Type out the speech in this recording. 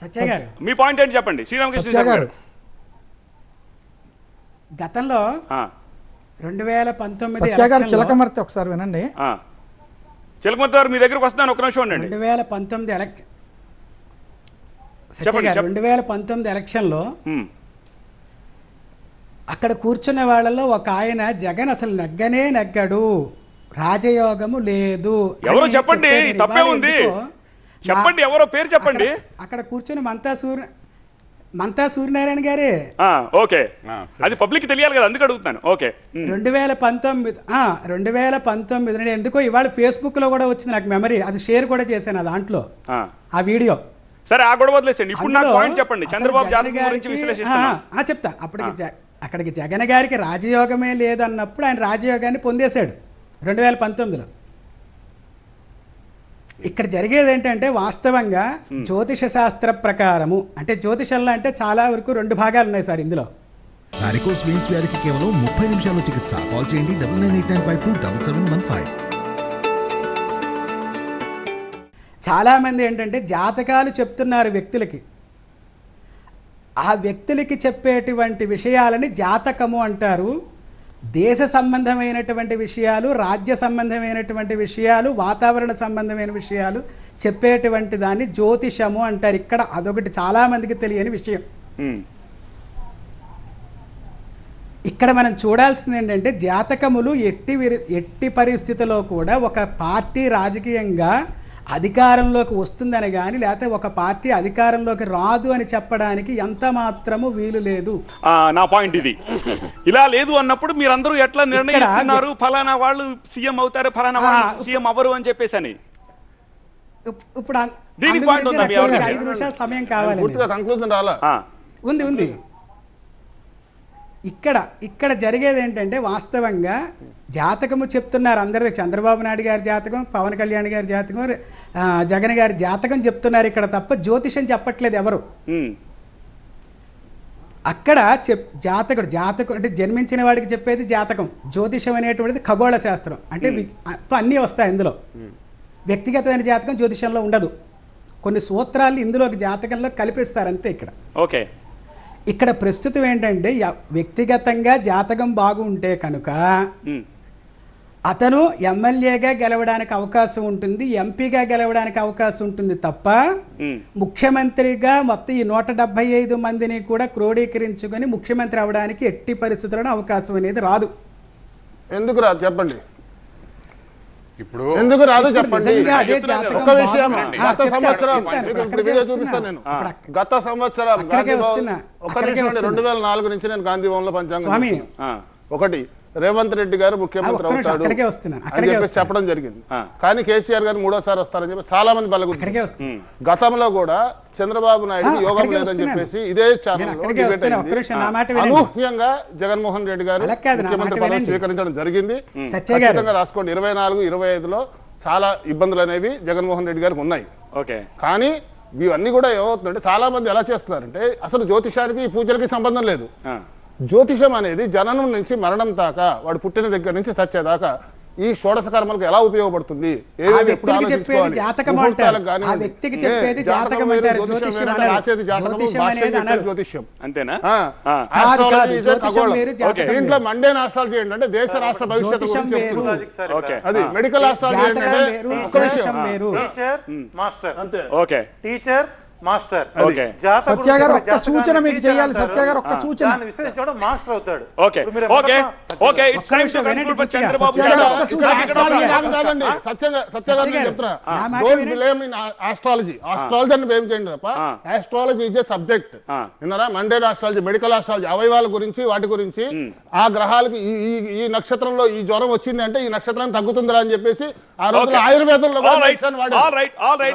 సత్య గారు. మీ పాయింట్ ఏంటి చెప్పండి? శ్రీరామకృష్ణ గారు. గతంలో ఆ, రెండు వేల పంతొమ్మిది చిలకమర్తి ఒకసారి వినండి. ఆ. చిలకమంత గారు మీ దగ్గరకు వస్తున్నాను ఒక నిమిషం ఉండండి. రెండు వేల పంతొమ్మిది ఎలక్ సత్య చెప్పండి, గారు చెప్పండి. రెండు వేల పంతొమ్మిది ఎలక్షన్లో అక్కడ కూర్చున్న వాళ్ళలో ఒక ఆయన జగన్ అసలు నెగ్గనే నెగ్గడు. రాజయోగము లేదు ఎవరో చెప్పండి, తప్పే ఉంది. చెప్పండి, ఎవరో పేరు చెప్పండి. అక్కడ- కూర్చుని మంతా సూర్య మంతా సూర్యనారాయణ గారే. ఆ, ఓకే. అది పబ్లిక్ తెలియాలి కదా అందుకు అడుగుతున్నాను. ఓకే. రెండు వేల పంతొమ్మిది ఆ, రెండు వేల పంతొమ్మిది నేను ఎందుకో ఇవాళ ఫేస్బుక్లో కూడా వచ్చింది నాకు మెమరీ అది షేర్ కూడా చేశాను ఆ దాంట్లో. ఆ. ఆ వీడియో సరే ఆ గొడవ వదిలేసండి ఇప్పుడు నాకు పాయింట్ చెప్పండి. చంద్రబాబు జాతకం గురించి చెప్తా. అప్పటికి అక్కడికి జగన్ గారికి రాజయోగమే లేదన్నప్పుడు ఆయన రాజయోగాన్ని పొందేశాడు. రెండు వేల పంతొమ్మిదిలో ఇక్కడ జరిగేది ఏంటంటే వాస్తవంగా జ్యోతిష శాస్త్ర ప్రకారము అంటే జ్యోతిషంలో అంటే చాలా వరకు రెండు భాగాలు ఉన్నాయి సార్ ఇందులో. వారికోస్ వెయిన్స్ వ్యాధికి కేవలం ముప్పై నిమిషాల్లో చికిత్స. కాల్ చేయండి double nine eight nine five two double seven one five. చాలామంది ఏంటంటే జాతకాలు చెప్తున్నారు వ్యక్తులకి. ఆ వ్యక్తులకి చెప్పేటువంటి విషయాలని జాతకము అంటారు. దేశ సంబంధమైనటువంటి విషయాలు రాజ్య సంబంధమైనటువంటి విషయాలు వాతావరణ సంబంధమైన విషయాలు చెప్పేటువంటి దాన్ని జ్యోతిషము అంటారు. ఇక్కడ అదొకటి చాలామందికి తెలియని విషయం. ఇక్కడ మనం చూడాల్సింది ఏంటంటే జాతకములు ఎట్టి విరి- ఎట్టి పరిస్థితిలో కూడా ఒక పార్టీ రాజకీయంగా అధికారంలోకి వస్తుందని కానీ లేకపోతే ఒక పార్టీ అధికారంలోకి రాదు అని చెప్పడానికి ఎంత మాత్రము వీలు లేదు. ఆ, నా పాయింట్ ఇది. ఇలా లేదు అన్నప్పుడు మీరందరూ ఎట్లా నిర్ణయిస్తున్నారు? ఫలానా వాళ్ళు సీఎం అవుతారు ఫలానా సీఎం అవ్వరు అని చెప్పేసి అని ఇప్- ఇప్పుడు? ఐదు నిమిషాలు సమయం కావాలి. ఉంది ఉంది. ఇక్కడ ఇక్కడ జరిగేది ఏంటంటే వాస్తవంగా జాతకము చెప్తున్నారు అందరిది. చంద్రబాబు నాయుడు గారి జాతకం పవన్ కళ్యాణ్ గారి జాతకం జగన్ గారి జాతకం చెప్తున్నారు ఇక్కడ తప్ప జ్యోతిషం చెప్పట్లేదు ఎవరు. అక్కడ చెప్ జాతకుడు జాతకం అంటే జన్మించిన వాడికి చెప్పేది జాతకం. జ్యోతిషం అనేటువంటిది ఖగోళ శాస్త్రం. అంటే అన్నీ వస్తాయి ఇందులో వ్యక్తిగతమైన జాతకం జ్యోతిషంలో ఉండదు. కొన్ని సూత్రాలు ఇందులోకి జాతకంలో కల్పిస్తారు అంతే ఇక్కడ. ఓకే. ఇక్కడ ప్రస్తుతం ఏంటంటే వ్యక్తిగతంగా జాతకం బాగుంటే కనుక అతను ఎమ్మెల్యేగా గెలవడానికి అవకాశం ఉంటుంది ఎంపీగా గెలవడానికి అవకాశం ఉంటుంది తప్ప ముఖ్యమంత్రిగా మొత్తం ఈ నూట డెబ్బై ఐదు మందిని కూడా క్రోడీకరించుకొని ముఖ్యమంత్రి అవడానికి ఎట్టి పరిస్థితుల్లో అవకాశం అనేది రాదు. ఎందుకు రాదు? చెప్పండి. ఇప్పుడు ఎందుకు రాదు చెప్పండి. ఒక విషయం గత సంవత్సరం ఇప్పుడు వీడియో. చూపిస్తాను నేను. గత సంవత్సరం అక్కడికే గాంధీ భవన్ వస్తున్నా. ఒక అక్కడికే నిమిషం అండి వస్తున్నా. రెండు వేల నాలుగు నుంచి నేను గాంధీ భవన్లో పంచాంగం ఒకటి. రేవంత్ రెడ్డి గారు ముఖ్యమంత్రి అవుతాడు అని అక్కడికే చెప్పేసి. చెప్పడం జరిగింది. కానీ కేసీఆర్ గారు మూడోసారి వస్తారని చెప్పి చాలా మంది ఉమ్, గతంలో కూడా చంద్రబాబు నాయుడు యోగం లేదని. చెప్పేసి ఇదే. అనూహ్యంగా జగన్మోహన్ రెడ్డి గారు ముఖ్యమంత్రి పదవి. స్వీకరించడం జరిగింది. ఖచ్చితంగా రాసుకోండి. ఇరవై నాలుగు ఇరవై ఐదులో చాలా ఇబ్బందులు అనేవి జగన్మోహన్ రెడ్డి గారికి ఉన్నాయి. ఓకే. కానీ ఇవన్నీ కూడా ఏమవుతుందంటే చాలా మంది ఎలా చేస్తున్నారంటే అసలు జ్యోతిషానికి పూజలకి సంబంధం లేదు. ఆ, జ్యోతిషం అనేది జననం నుంచి మరణం దాకా వాడు పుట్టిన దగ్గర నుంచి సచ్చేదాకా ఈ షోడశ కర్మలకు ఎలా ఉపయోగపడుతుంది. జ్యోతిష్యం అంతేనా? దీంట్లో. మండేన్ ఆస్ట్రాలజీ ఏంటంటే దేశ రాష్ట్ర భవిష్యత్తు గురించి అది మెడికల్ ఆస్ట్రాలజీ ఏంటంటే వేరు, ఒక విషయం. జ్యోతిషం వేరు. Teacher master. అంతే. ఓకే. Teacher master. ఓకే. జాతకుడు సత్య గారు చెప్పే ఒక్క సూచన మీకు చేయాలి, అంటారు. సత్య గారు ఒక్క సూచన. విశ్లేషించడం మాస్టర్ అవుతాడు. ఓకే. చంద్రబాబు ఆస్ట్రాలజీ ఆస్ట్రాలజీ అని ఏం చేయండి తప్ప. Astrology is a subject. విన్నారా? మండేడ్ ఆస్ట్రాలజీ మెడికల్ ఆస్ట్రాలజీ అవయవాల గురించి వాటి గురించి ఆ గ్రహాలకి ఈ ఈ- నక్షత్రంలో ఈ జ్వరం వచ్చింది అంటే ఈ నక్షత్రం తగ్గుతుందిరా అని చెప్పేసి ఆ రోజుల్లో Okay. ఆయుర్వేదంలో